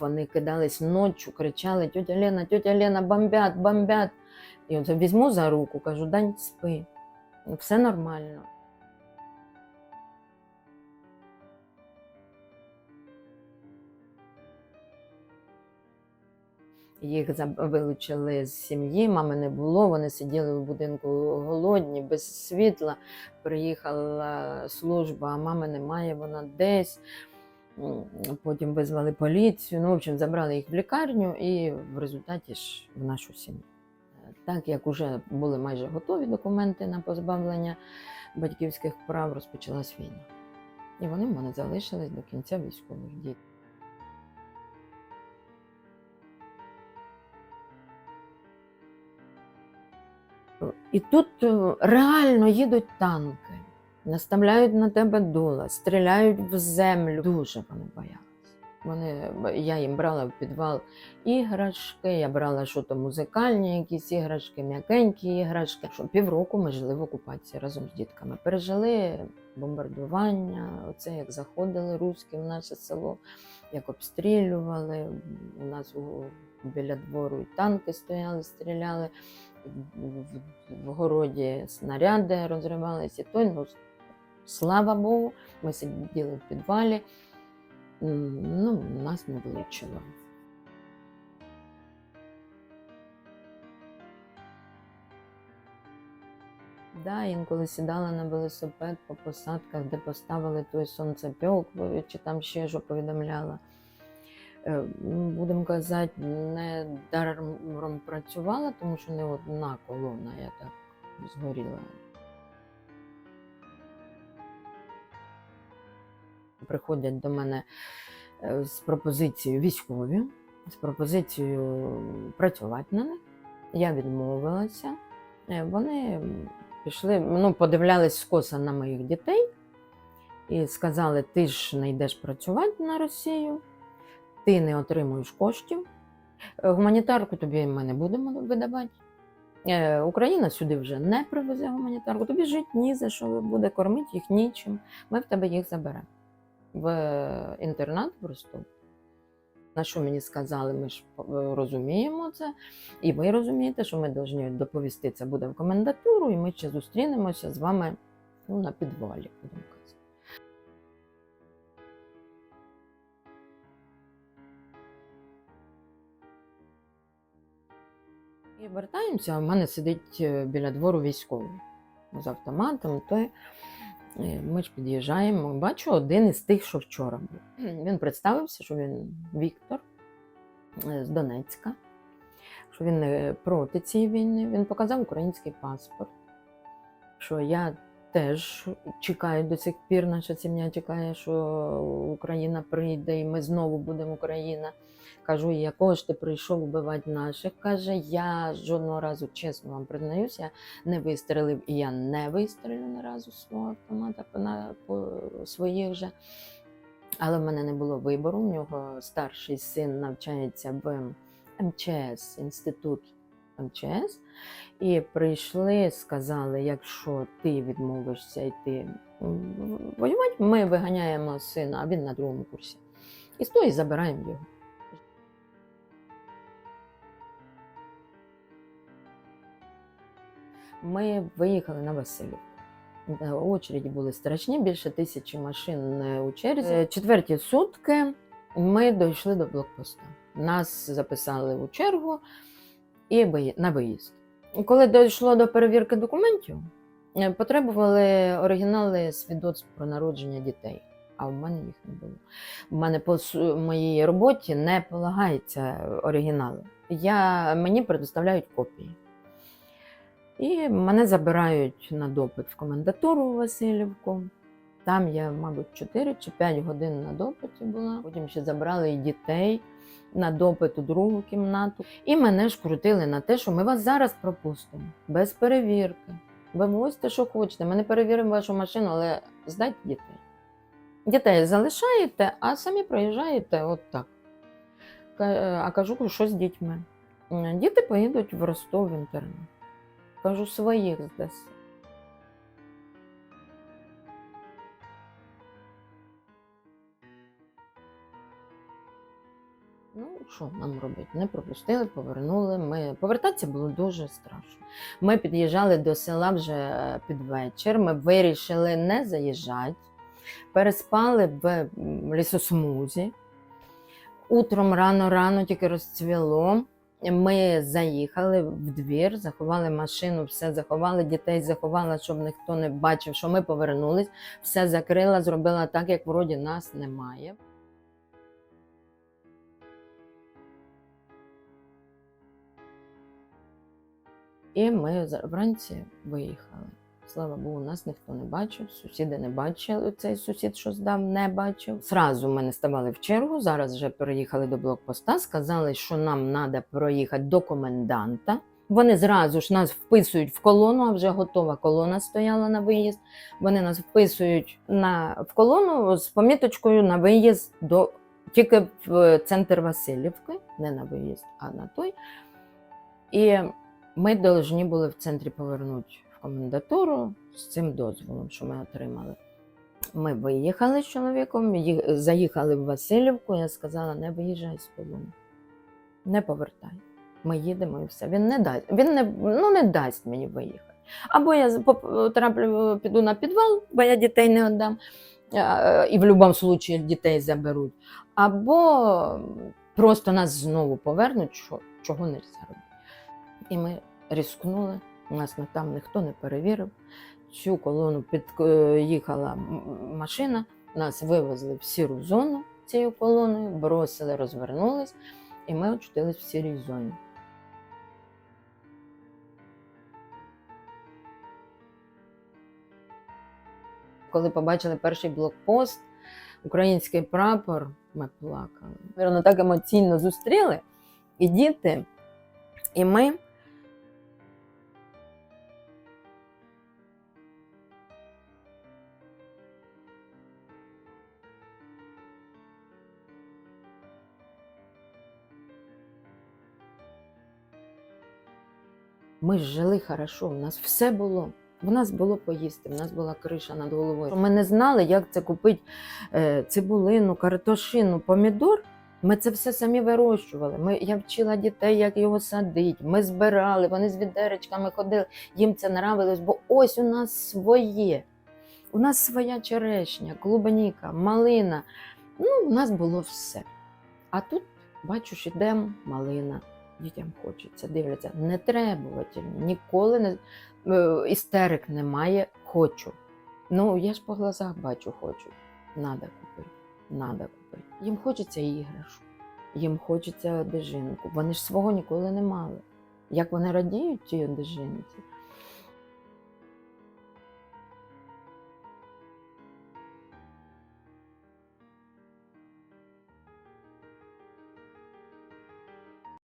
вони кидались ночі, кричали: тьотя Лена, тьотя Лена, бомбять, бомбять. І от візьму за руку, кажу, Дань, спи, все нормально. Їх вилучили з сім'ї, мами не було, вони сиділи в будинку голодні, без світла. Приїхала служба, а мами немає, вона десь. Потім визвали поліцію. Ну, в общем, забрали їх в лікарню і в результаті ж в нашу сім'ю. Так як вже були майже готові документи на позбавлення батьківських прав, розпочалась війна. І вони в мене залишились до кінця військових дій. І тут е, реально їдуть танки, наставляють на тебе дула, стріляють в землю. Дуже вони боялися. Вони, я їм брала в підвал іграшки, я брала що то музикальні якісь іграшки, м'якенькі іграшки. Що півроку ми жили в окупації разом з дітками. Пережили бомбардування, оце як заходили руські в наше село, як обстрілювали. У нас біля двору і танки стояли, стріляли в, городі снаряди розривалися. І той, ну, слава Богу, ми сиділи в підвалі, ну, нас не влучило. Да, інколи сідала на велосипед по посадках, де поставили той сонцепьок, чи там ще що повідомляла. Е, Будемо казати, не даром працювала, тому що не одна колона, я так згоріла. Приходять до мене е, з пропозицією військові, з пропозицією працювати на них. Я відмовилася. Е, Вони пішли, ну, подивлялись скоса на моїх дітей і сказали: ти ж не йдеш працювати на Росію ти не отримуєш коштів. е, Гуманітарку тобі ми не будемо видавати. Україна сюди вже не привезе гуманітарку. Тобі жити ні за що буде кормити їх нічим. Ми в тебе їх заберемо в інтернат в Ростов. На що мені сказали, ми ж е, розуміємо це, і ви розумієте, що ми повинні доповісти це буде в комендатуру, і ми ще зустрінемося з вами ну, на підвалі. І вертаємося, а в мене сидить е, біля двору військовий з автоматом. То е, ми ж під'їжджаємо. Бачу один із тих, що вчора був. Він представився, що він Віктор е, з Донецька, що він не проти цієї війни. Він показав український паспорт, що я теж чекаю до сих пір, наша сім'я чекає, що Україна прийде і ми знову будемо Україна. Кажу, якого ж ти прийшов вбивати наших? Каже, я жодного разу, чесно вам признаюся, не вистрелив і я не вистрілю ні разу свого автомата по, на, по своїх же. Але в мене не було вибору. У нього старший син навчається в МЧС, інститут МЧС. І прийшли, сказали, якщо ти відмовишся йти воювати, ми виганяємо сина, а він на другому курсі. І того і забираємо його. Ми виїхали на Васильівку. Е, Очереді були страшні, більше тисячі машин у черзі. Е, Четверті сутки ми дійшли до блокпоста. Нас записали у чергу і на виїзд. Коли дійшло до перевірки документів, е, потребували оригінали свідоцтв про народження дітей. А в мене їх не було. У мене по моїй роботі не полагаються оригінали. Я, мені предоставляють копії. І мене забирають на допит в комендатуру Васильівку. Там я, мабуть, 4 чи 5 годин на допиті була. Потім ще забрали і дітей на допит у другу кімнату. І мене ж крутили на те, що ми вас зараз пропустимо без перевірки. Вивозьте, що хочете. Ми не перевіримо вашу машину, але здайте дітей. Дітей залишаєте, а самі проїжджаєте от так. А кажу, що з дітьми? Діти поїдуть в Ростов в інтернат. Кажу, своїх здаси. Ну, що нам робити? Не пропустили, повернули. Ми... Повертатися було дуже страшно. Ми під'їжджали до села вже е, під вечір. Ми вирішили не заїжджати, переспали в лісосмузі. Утром рано-рано тільки розцвіло. Ми заїхали в двір, заховали машину, все заховали, дітей заховала, щоб ніхто не бачив, що ми повернулись. Все закрила, зробила так, як вроді нас немає. І ми вранці виїхали. Слава Богу, нас ніхто не бачив, сусіди не бачили. Цей сусід, що здав, не бачив. Зразу ми не ставали в чергу. Зараз вже переїхали до блокпоста. Сказали, що нам треба проїхати до коменданта. Вони зразу ж нас вписують в колону, а вже готова колона стояла на виїзд. Вони нас вписують на, в колону з поміточкою на виїзд до тільки в центр Васильівки, не на виїзд, а на той. І ми повинні були в центрі повернути в комендатуру з цим дозволом, що ми отримали. Ми виїхали з чоловіком, заїхали в Васильівку. Я сказала: не виїжджай з полону, не повертай. Ми їдемо і все. Він не дасть. Він не, ну, не дасть мені виїхати. Або я з- поп- траплю, піду на підвал, бо я дітей не віддам. І в будь-якому випадку дітей заберуть. Або просто нас знову повернуть, чого не можна робити. І ми ризикнули. Нас на- там ніхто не перевірив. Цю колону під'їхала машина, нас вивезли в сіру зону цією колоною, бросили, розвернулись, і ми очутились в сірій зоні. Коли побачили перший блокпост, український прапор, ми плакали. Вірно, так емоційно зустріли. І діти, і ми. Ми ж жили хорошо, у нас все було. У нас було поїсти, в нас була криша над головою. Ми не знали, як це купити е, цибулину, картошину, помідор. Ми це все самі вирощували. Ми, я вчила дітей, як його садити. Ми збирали, вони з відеречками ходили. Їм це нравилось, бо ось у нас своє. У нас своя черешня, клубніка, малина. Ну, у нас було все. А тут, бачу, ж ідемо, малина. Дітям хочеться, дивляться, не требувательні, ніколи не е, істерик немає, хочу. Ну, я ж по глазах бачу, хочу. Надо купити, надо купити. Їм хочеться іграшку, їм хочеться одежинку. Вони ж свого ніколи не мали. Як вони радіють цій одежинці.